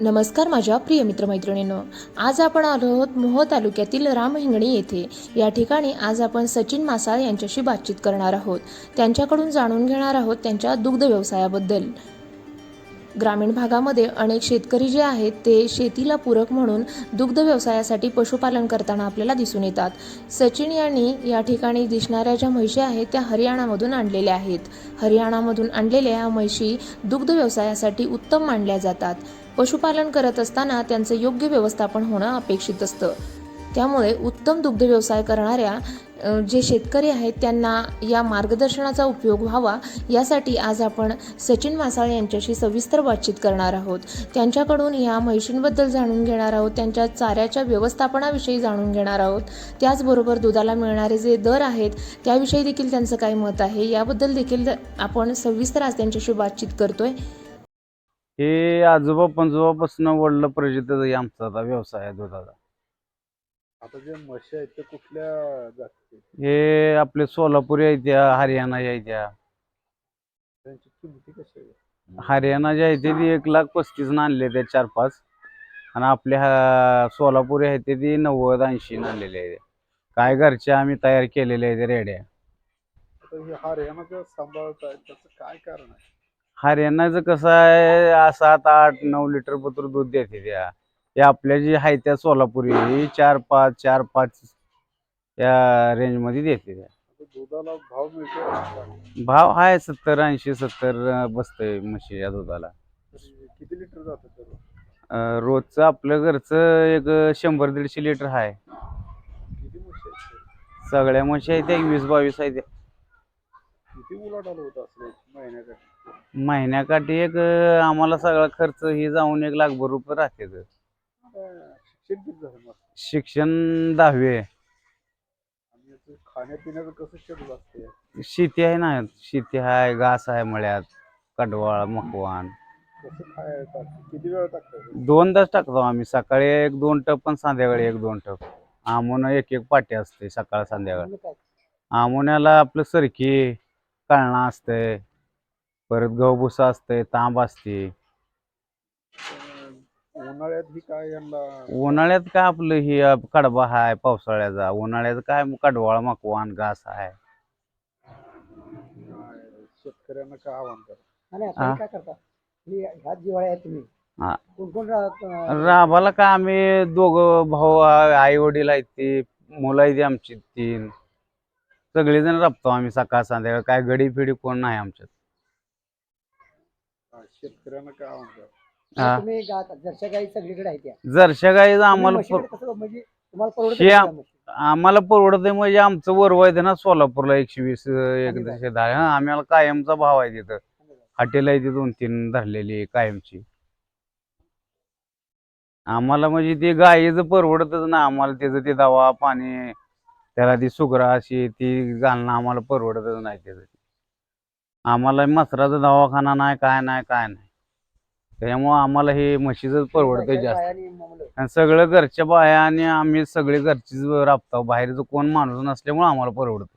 नमस्कार माझ्या प्रिय मित्रमैत्रिणींनो. आज आपण आलो आहोत मोह तालुक्यातील रामहिंगणी येथे. या ठिकाणी आज आपण सचिन मासाळ यांच्याशी बातचीत करणार आहोत. त्यांच्याकडून जाणून घेणार आहोत त्यांच्या दुग्ध व्यवसायाबद्दल. ग्रामीण भागामध्ये अनेक शेतकरी जे आहेत ते शेतीला पूरक म्हणून दुग्ध व्यवसायासाठी पशुपालन करताना आपल्याला दिसून येतात. सचिन यांनी या ठिकाणी दिसणाऱ्या ज्या म्हशी आहेत त्या हरियाणामधून आणलेल्या आहेत. हरियाणामधून आणलेल्या या म्हशी दुग्ध व्यवसायासाठी उत्तम मानल्या जातात. पशुपालन करत असताना त्यांचं योग्य व्यवस्थापन होणं अपेक्षित असतं. त्यामुळे उत्तम दुग्ध व्यवसाय करणाऱ्या जे शेतकरी आहेत त्यांना या मार्गदर्शनाचा उपयोग व्हावा यासाठी आज आपण सचिन मासाळ यांच्याशी सविस्तर बातचीत करणार आहोत. त्यांच्याकडून या म्हैशींबद्दल जाणून घेणार आहोत त्यांच्या चाऱ्याच्या व्यवस्थापनाविषयी जाणून घेणार आहोत. त्याचबरोबर दुधाला मिळणारे जे दर आहेत त्याविषयी देखील त्यांचं काय मत आहे. याबद्दल देखील आपण सविस्तर आज त्यांच्याशी बातचीत करतोय. हे आजोबा पंजोबापासून वडलं प्रजित आमचा आता व्यवसाय आहे दुधाचा. आता जे म्हशी आहेत ते कुठल्या जातीचे हे आपले सोलापुरी त्या हरियाणा आहे त्या. त्यांची किमती कशी आहे? हरियाणा जे आहे ते ती एक लाख पस्तीस आणले ते चार पाच. आणि आपले हा सोलापुरी आहे ते ती नव्वद ऐंशी आणलेले आहे काय घरचे आम्ही तयार केलेले आहे ते रेड्या. आता हे हरियाणाचं सांभाळत आहे त्याचं काय कारण आहे? हरियाणाचं कसं आहे सात आठ नऊ लिटर पत्र दूध देते त्या हे आपल्या जी आहे त्या सोलापुरी चार पाच चार पाच या रेंजमध्ये देते त्या दुधाला भाव मिळतो? भाव आहे सत्तर ऐंशी सत्तर बसतंय म्हशी या दुधाला किती लिटर जातं रोजचं आपलं घरचं एक शंभर दीडशे लिटर आहे? सगळ्या म्हशी आहेत त्या वीस बावीस आहेत त्या. किती उलाढाल होत असले महिन्याकडे महिन्याकाठी एक अं, आम्हाला सगळा खर्च ही जाऊन एक लाखभर रुपये राहते शिक्षण किती झालं मग. शिक्षण दहावी आहे. आणि याचं खाण्यापिण्याचं कसं शेड्यूल असते शेती आहे ना शेती आहे घास आहे मळ्यात कडवाळ मकवान. कसं खाय टाकतं? किती वेळ टाकतात? दोन तास टाकतो आम्ही सकाळी एक दोन टप आणि संध्याकाळी एक दोन टप. आमोना एक एक पाटी असते सकाळ संध्याकाळ. आमोन्याला आपलं सरकी कळणा असतंय. परत गहूभुसा असतंय तांब असते. उन्हाळ्यात ही काय यांना? उन्हाळ्यात काय आपलं ही अं, कडबा आहे पावसाळ्याचा. उन्हाळ्यात काय कडवाळ मकवान घास आहे काय शेतकऱ्यांना काय आव्हान करा आणि. आता हे काय करता? ह्या जिवाळ्या आहे तुम्ही. हा. कोण कोण राहत अं, राबाला काय आम्ही दोघं भाऊ आई वडील आहेत ती मुलं आहेत ती आमची तीन. सगळेजण राबतो आम्ही सकाळ संध्याकाळ. काय गडी फिडी कोण नाही आमच्यात. शेतकऱ्यांना काय हा. तुम्ही गा- जरशा गाई सगळीकडे त्या जरशा तुम्ही आम्हाला म्हशीकडे पर- कसं म्हणजे तुम्हाला परवडत हे का आम- म्हशी? आम्हाला परवडतंय म्हणजे आमचं वरवाय आहे ना सोलापूरला एकशे वीस? एकशे दहा. हा आम्हाला कायमचा भाव आहे तिथं. हॉटेल आहे ती दोन तीन धरलेली कायमची. आम्हाला म्हणजे ते गाईचं परवडतच ना. आम्हाला त्याचं ते दवा पाणी त्याला ती सुगरा अशी ती घालणं आम्हाला परवडतच नाही त्याचं. आम्हाला मसराचा दवाखाना नाही काय नाही काय नाही. त्याच्यामुळं आम्हाला हे म्हशीचंच परवडतं जास्त. आणि सगळं घरच्या बाया आणि आम्ही सगळे घरचीच राबतो. बाहेरचं कोण माणूस नसल्यामुळे आम्हाला परवडतं